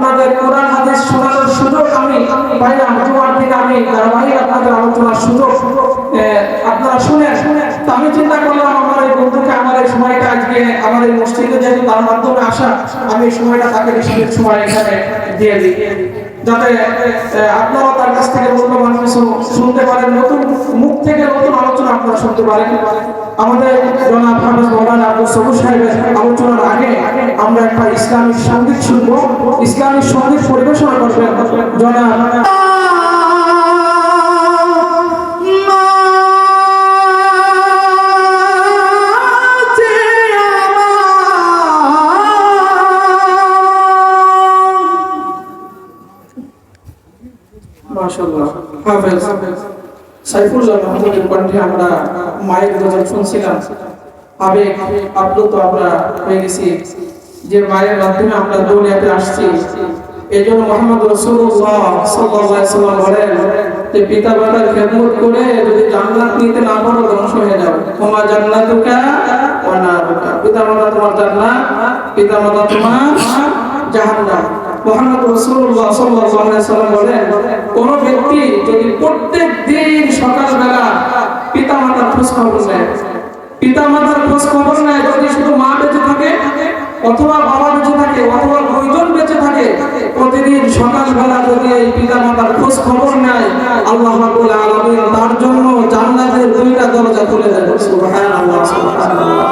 আপনাদের কোরআন হাদিস সুযোগ আমি পাইলাম। জুমার দিন আমি ধারাবাহিক আপনাদের আলোচনার সুযোগ আপনারা শুনেন। তো আমি চিন্তা করলাম আমার এই বন্ধুকে আমার এই সময়টা আজকে আমার এই মসজিদে যেহেতু তার মাধ্যমে আসা আমি সময়টা তাকে সময় এখানে দিয়ে দিই। যাতে আহ, আপনারাও তার কাছ থেকে মূল্যবান কিছু শুনতে পারেন নতুন মুখ থেকে নতুন আলোচনা আপনারা শুনতে পারেন। আমাদের জনাব হাফেজ মৌলানা আব্দুল সবুজ সাহেবের আলোচনার আগে আমরা একটা ইসলামিক সংগীত শুনব, ইসলামিক সংগীত পরিবেশনা হাফেজ সাইফুল্লাহ মাহমুদের কণ্ঠে আমরা মায়ের গজল শুনছিলাম। আমরা, হয়ে গেছি। যে মায়ের মাধ্যমে আমরা আসছি, এই জন্য মোহাম্মদ রসুল্লাহ বলেন যে পিতা মাতার খেদমত করে যদি জান্নাত নিতে না পারো, ধ্বংস হয়ে যাবে। তোমার ওয়া নারুকা। পিতা মাতা তোমার জান্নাত পিতা মাতা তোমার মোহাম্মদ সাল্লাম বলেন, কোন ব্যক্তি যদি প্রত্যেক দিন সকালবেলা পিতামাতার খোঁজ খবর নেয় পিতামাতার খোঁজ পিতামাতার খোঁজ খবর নেয় আল্লাহ রাব্বুল আলামিন তার জন্য জান্নাতের দুইটা দরজা খুলে দেন। সুবহানাল্লাহ সুবহানাল্লাহ।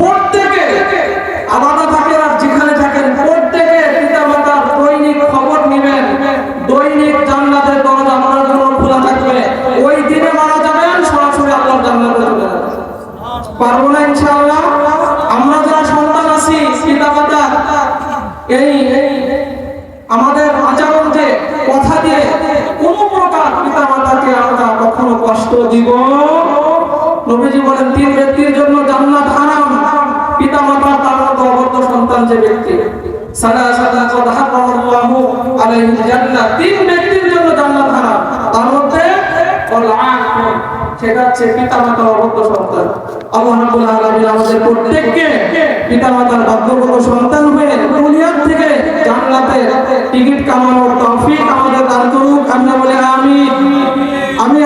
প্রত্যেকে আলাদা থাকেন আর যেখানে থাকেন, প্রত্যেকে পিতামাতার দৈনিক খবর নেবেন। দৈনিক জান্নাতের দরজা আপনার জন্য খোলা থাকবে। ওই দিনে মারা যাবেন, সরাসরি আল্লাহর জান্নাতে চলে যাবেন। পারব না ইনশাআল্লাহ? যে ব্যক্তি, সাদা সাদা কদ হারামাল্লাহু তিন ব্যক্তির জন্য জান্নাত হারাম। তার মধ্যে সেটা হচ্ছে পিতামাতার অবদ্ধ সন্তান। আল্লাহ রাব্বুল আলামিন আমাদের প্রত্যেককে পিতামাতার সন্তান হয়ে দুনিয়ার থেকে জান্নাতে টিকিট কামানোর তৌফিক আমাদের দান করুক। আমরা বলে, আমিন। আমি